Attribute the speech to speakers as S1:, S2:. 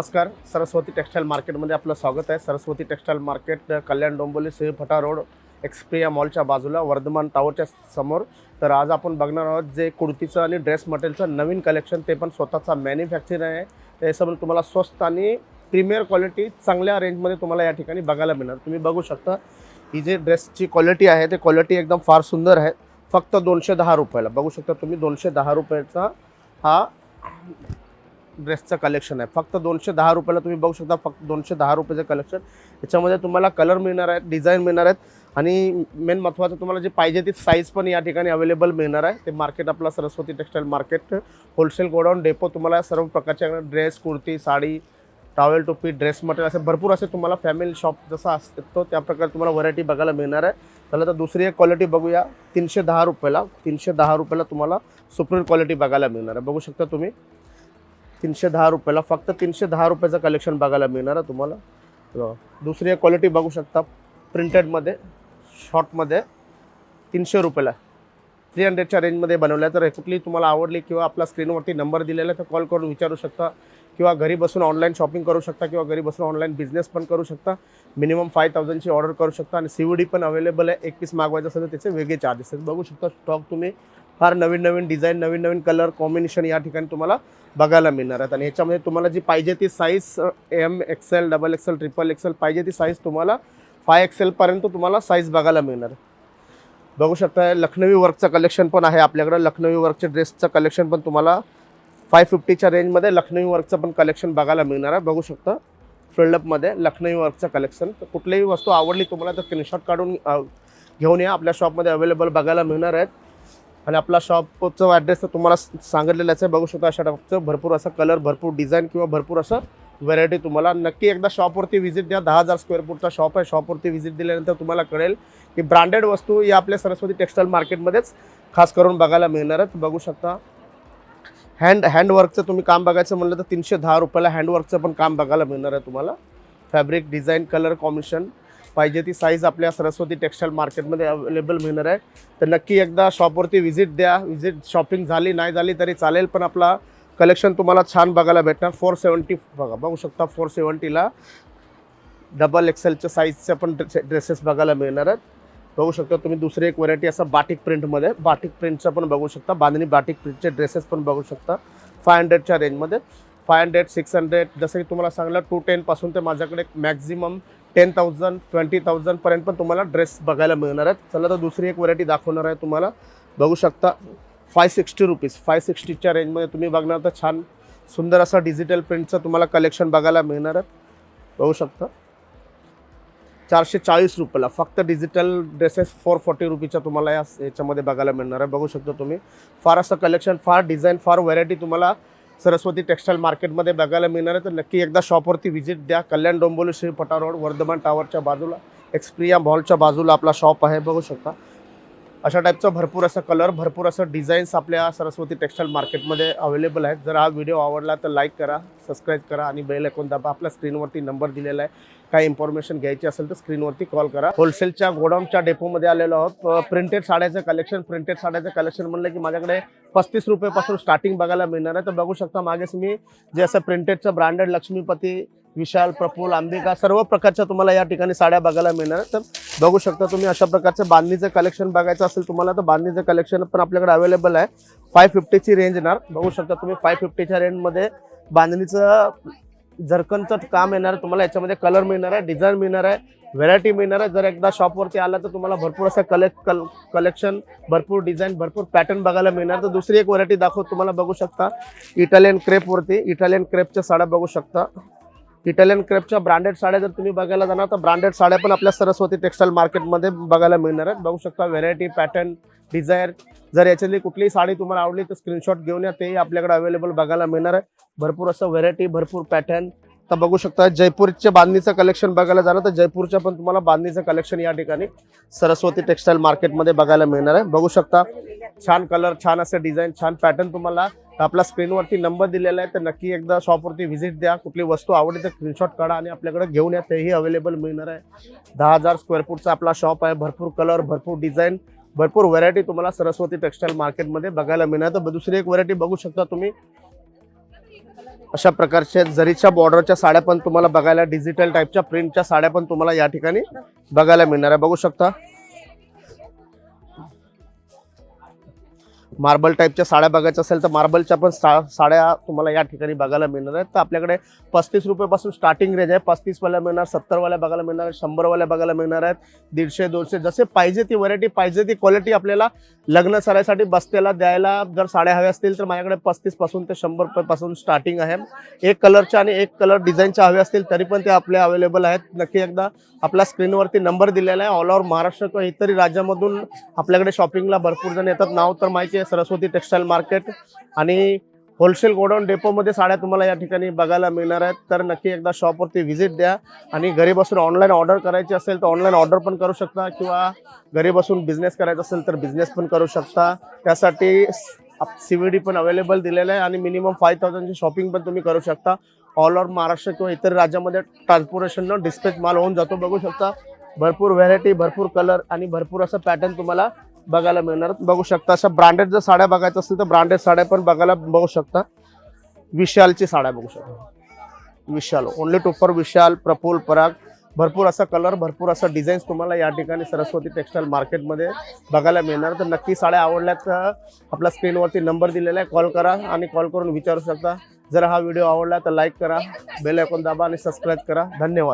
S1: नमस्कार सरस्वती टेक्स्टाईल मार्केटमध्ये आपलं स्वागत आहे. Saraswati textile market Kalyan Dombivli Shilphata road Xperia मॉलच्या बाजूला वर्धमान टावरच्या समोर. तर आज आपण बघणार आहोत जे कुर्तीचं आणि ड्रेस मटेरियलचं नवीन कलेक्शन ते पण स्वतःचा मॅन्युफॅक्चरिंग आहे. त्याच्यामुळे तुम्हाला स्वस्त आणि प्रीमियर क्वालिटी चांगल्या रेंजमध्ये तुम्हाला या ठिकाणी बघायला मिळणार. तुम्ही बघू शकता ही जे ड्रेसची क्वालिटी आहे ते क्वालिटी एकदम फार सुंदर आहे. फक्त दोनशे दहा रुपयाला. बघू शकता तुम्ही दोनशे दहा रुपयाचा हा ड्रेसचं कलेक्शन आहे. फक्त दोनशे दहा रुपयाला तुम्ही बघू शकता फक्त दोनशे दहा रुपयाचं कलेक्शन याच्यामध्ये तुम्हाला कलर मिळणार आहेत डिझाईन मिळणार आहेत आणि मेन महत्त्वाचं तुम्हाला जे पाहिजे ती साईज पण या ठिकाणी अवेलेबल मिळणार आहे. ते मार्केट आपला Saraswati textile market wholesale godown depot तुम्हाला सर्व प्रकारच्या ड्रेस कुर्ती साडी टॉवेल टोपी ड्रेस मटेरियल असे भरपूर असे तुम्हाला फॅमिली शॉप जसा असतो त्या प्रकारे तुम्हाला व्हरायटी बघायला मिळणार आहे. त्याला तर दुसरी एक क्वालिटी बघूया. तीनशे दहा रुपयाला तीनशे दहा रुपयाला तुम्हाला सुप्रीम क्वालिटी बघायला मिळणार आहे. बघू शकता तुम्ही. तीनशे दहा रुपयाला फक्त तीनशे दहा रुपयाचं कलेक्शन बघायला मिळणार आहे तुम्हाला. दुसरी क्वालिटी बघू शकता. प्रिंटेडमध्ये शॉर्टमध्ये तीनशे रुपयाला. थ्री हंड्रेडच्या रेंजमध्ये बनवल्या तर कुठली तुम्हाला आवडली किंवा आपला स्क्रीनवरती नंबर दिलेला आहे तर कॉल करून विचारू शकता. किंवा घरी बसून ऑनलाईन शॉपिंग करू शकता किंवा घरी बसून ऑनलाईन बिझनेस पण करू शकता. मिनिमम फाय थाउजंडची ऑर्डर करू शकता. आणि सी डी पण अवेलेबल आहे. एक पीस मागवायचं असेल तर त्याचे वेगळे चार्जेस आहेत. बघू शकता स्टॉक तुम्ही फार नवीन नवीन डिझाईन नवीन नवीन कलर कॉम्बिनेशन या ठिकाणी तुम्हाला बघायला मिळणार आहेत. आणि ह्याच्यामध्ये तुम्हाला जी पाहिजे ती size M XL double XL triple XL पाहिजे ती साईज तुम्हाला फाय एक्सेलपर्यंत तुम्हाला साईज बघायला मिळणार आहे बघू शकता लखनवी वर्कचं कलेक्शन पण आहे आपल्याकडं. लखनवी वर्कचे ड्रेसचं कलेक्शन पण तुम्हाला फाय फिफ्टीच्या रेंजमध्ये लखनवी वर्कचं पण कलेक्शन बघायला मिळणार आहे. बघू शकता फिल्डअपमध्ये लखनवी वर्कचं कलेक्शन तर कुठलीही वस्तू आवडली तुम्हाला तर स्क्रीनशॉट काढून घेऊन या. आपल्या शॉपमध्ये अवेलेबल बघायला मिळणार आहेत. आणि आपला शॉपचं ॲड्रेस तर तुम्हाला सांगितलेलंच आहे. बघू शकता अशा टाईपचं भरपूर असं कलर भरपूर डिझाईन किंवा भरपूर असं व्हरायटी तुम्हाला नक्की एकदा शॉपवरती व्हिजिट द्या. दहा हजार स्क्वेअर फूटचा शॉप आहे. शॉपवरती व्हिजिट दिल्यानंतर तुम्हाला कळेल की ब्रँडेड वस्तू या आपल्या सरस्वती टेक्स्टाईल मार्केटमध्येच खास करून बघायला मिळणार आहेत बघू शकता. हँड हँडवर्कचं तुम्ही काम बघायचं म्हणलं तर तीनशे दहा रुपयाला हँडवर्कचं पण काम बघायला मिळणार आहे तुम्हाला. फॅब्रिक डिझाईन कलर कॉम्बिनेशन पाहिजे ती साईज आपल्या सरस्वती टेक्स्टाईल मार्केटमध्ये अवेलेबल मिळणार आहे. तर नक्की एकदा शॉपवरती व्हिजिट द्या. व्हिजिट शॉपिंग झाली नाही झाली तरी चालेल पण आपला कलेक्शन तुम्हाला छान बघायला भेटणार. फोर सेवन्टी बघा बघू शकता फोर सेवन्टीला डबल एक्सेलच्या साईजच्या पण ड्रेसेस बघायला मिळणार आहेत. बघू शकता तुम्ही दुसरी एक व्हरायटी असं बाटिक प्रिंटमध्ये बाटिक प्रिंटचं पण बघू शकता. बांधणी बाटिक प्रिंटचे ड्रेसेस पण बघू शकता. फाय हंड्रेडच्या रेंजमध्ये फाय हंड्रेड सिक्स हंड्रेड जसं की तुम्हाला सांगलं टू टेनपासून ते माझ्याकडे मॅक्झिमम टेन थाउजंड ट्वेंटी थाउजंडपर्यंत पण तुम्हाला ड्रेस बघायला मिळणार आहेत. चला तर दुसरी एक व्हरायटी दाखवणार आहे तुम्हाला. बघू शकता फाय सिक्स्टी रुपीज फाय सिक्स्टीच्या रेंजमध्ये तुम्ही बघणार तर छान सुंदर असं डिजिटल प्रिंटचं तुम्हाला कलेक्शन बघायला मिळणार आहे बघू शकता. चारशे चाळीस रुपयाला फक्त डिजिटल ड्रेसेस फोर फोर्टी रुपीच्या तुम्हाला या याच्यामध्ये बघायला मिळणार आहे. बघू शकता तुम्ही. फार असं कलेक्शन फार डिझाईन फार व्हरायटी तुम्हाला सरस्वती टेक्स्टाईल मार्केटमध्ये बघायला मिळणार आहे. तर नक्की एकदा शॉपवरती व्हिजिट द्या. कल्याण डोंबोली श्री पटा रोड वर्धमान टावरच्या बाजूला एक्सप्रिया मॉलच्या बाजूला आपला शॉप आहे. बघू शकता. अशा टाईपचं भरपूर असं कलर भरपूर असं डिझाईन्स आपल्या सरस्वती टेक्स्टाईल मार्केटमध्ये अवेलेबल आहेत. जर हा व्हिडिओ आवडला तर लाईक करा सबस्क्राईब करा आणि बेल ऐकून दाबा. आपल्या स्क्रीनवरती नंबर दिलेला आहे. काही इन्फॉर्मेशन घ्यायची असेल तर स्क्रीनवरती कॉल करा. होलसेलच्या गोडाऊनच्या डेपोमध्ये आलेलो आहोत. प्रिंटेड साड्याचं कलेक्शन प्रिंटेड साड्याचं कलेक्शन म्हणलं की माझ्याकडे पस्तीस रुपयेपासून स्टार्टिंग बघायला मिळणार आहे. तर बघू शकता मागेच मी जे असं प्रिंटेडचं ब्रँडेड लक्ष्मीपती विशाल प्रफुल अंबिका सर्व प्रकारच्या तुम्हाला या ठिकाणी साड्या बघायला मिळणार. तर बघू शकता तुम्ही अशा प्रकारचं बांधणीचं कलेक्शन बघायचं असेल तुम्हाला तर बांधणीचं कलेक्शन पण आपल्याकडे अवेलेबल आहे. फाय फिफ्टीची रेंज येणार. बघू शकता तुम्ही फाय फिफ्टीच्या रेंजमध्ये बांधणीचं झरकनचं काम येणार. तुम्हाला याच्यामध्ये कलर मिळणार आहे डिझाईन मिळणार आहे व्हेरायटी मिळणार आहे. जर एकदा शॉपवरती आला तर तुम्हाला भरपूर असं कलेक् कल कलेक्शन भरपूर डिझाईन भरपूर पॅटर्न बघायला मिळणार. तर दुसरी एक व्हरायटी दाखव तुम्हाला बघू शकता. इटालियन क्रेपवरती इटालियन क्रेपच्या साड्या बघू शकता. इटालियन क्रेपच्या ब्रँडेड साड्या जर तुम्ही बघायला जाणार तर ब्रँडेड साड्या पण आपल्या सरस्वती टेक्स्टाईल मार्केटमध्ये बघायला मिळणार आहेत. बघू शकता व्हेरायटी पॅटर्न डिझायर जर याच्यातली कुठलीही साडी तुम्हाला आवडली तर स्क्रीनशॉट घेऊन या. तेही आपल्याकडे अवेलेबल बघायला मिळणार आहे. भरपूर असं व्हेरायटी भरपूर पॅटर्न तर बघू शकता जयपूरच्या बांधणीचं कलेक्शन बघायला जाणार तर जयपूरच्या पण तुम्हाला बांधणीचं कलेक्शन या ठिकाणी सरस्वती टेक्स्टाईल मार्केटमध्ये बघायला मिळणार आहे. बघू शकता छान कलर छान असे डिझाईन छान पॅटर्न तुम्हाला. आपला स्क्रीनवरती नंबर दिलेला आहे तर नक्की एकदा शॉपवरती व्हिजिट द्या. कुठली वस्तू आवडली तर स्क्रीनशॉट काढा आणि आपल्याकडे घेऊन या. तेही अवेलेबल मिळणार आहे. दहा हजार स्क्वेअर फूटचा आपला शॉप आहे. भरपूर कलर भरपूर डिझाईन भरपूर व्हरायटी तुम्हाला सरस्वती टेक्स्टाईल मार्केटमध्ये बघायला मिळणार. तर दुसरी एक व्हरायटी बघू शकता तुम्ही. अशा प्रकारच्या जरीच्या बॉर्डरच्या साड्या पण तुम्हाला बघायला डिजिटल टाईपच्या प्रिंटच्या साड्या पण तुम्हाला या ठिकाणी बघायला मिळणार आहे. बघू शकता. मार्बल टाईपच्या साड्या बघायच्या असेल तर मार्बलच्या पण सा- साड्या तुम्हाला या ठिकाणी बघायला मिळणार आहेत. तर आपल्याकडे पस्तीस रुपयेपासून स्टार्टिंग रेंज आहे. पस्तीसवाल्या मिळणार सत्तरवाल्या बघायला मिळणार आहेत शंभरवाल्या बघायला मिळणार आहेत. दीडशे दोनशे जसे पाहिजे ती व्हरायटी पाहिजे ती क्वालिटी आपल्याला लग्न सरायसाठी बस्त्याला द्यायला जर साड्या हव्या असतील तर माझ्याकडे पस्तीसपासून ते शंभर रुपयापासून स्टार्टिंग आहे. एक कलरच्या आणि एक कलर डिझाईनच्या हव्या असतील तरी पण ते आपले अवेलेबल आहेत. नक्की एकदा आपला स्क्रीनवरती नंबर दिलेला आहे. ऑल ओव्हर महाराष्ट्र किंवा इतरही राज्यामधून आपल्याकडे शॉपिंगला भरपूर जण येतात. नाव तर माहिती आहे. सरस्वती टेक्स्टाईल मार्केट आणि होलसेल गोडाऊन डेपोमध्ये साड्या तुम्हाला या ठिकाणी बघायला मिळणार आहेत. तर नक्की एकदा शॉपवरती व्हिजिट द्या आणि घरी बसून ऑनलाईन ऑर्डर करायची असेल तर ऑनलाईन ऑर्डर पण करू शकता किंवा घरी बसून बिझनेस करायचा असेल तर बिझनेस पण करू शकता. त्यासाठी सी व्ही डी पण अवेलेबल दिलेलं आहे आणि मिनिमम फाय थाउजंडची शॉपिंग पण तुम्ही करू शकता. ऑल ओव्हर महाराष्ट्र किंवा इतर राज्यामध्ये ट्रान्सपोर्टेशननं डिस्पॅच माल होऊन जातो. बघू शकता. भरपूर व्हरायटी भरपूर कलर आणि भरपूर असं पॅटर्न तुम्हाला बघायला मिळणार. बघू शकता अशा ब्रँडेड जर साड्या बघायच्या असतील तर ब्रँडेड साड्या पण बघायला बघू शकता. विशालची साड्या बघू शकता. Vishal only two four Vishal Praful Parag. भरपूर असा कलर भरपूर असा डिझाईन्स तुम्हाला या ठिकाणी सरस्वती टेक्स्टाईल मार्केटमध्ये बघायला मिळणार. तर नक्की साड्या आवडल्या तर आपला स्क्रीनवरती नंबर दिलेला आहे. कॉल करा आणि कॉल करून विचारू शकता. जर हा व्हिडिओ आवडला तर लाईक करा बेल आयकॉन दाबा आणि सबस्क्राईब करा. धन्यवाद.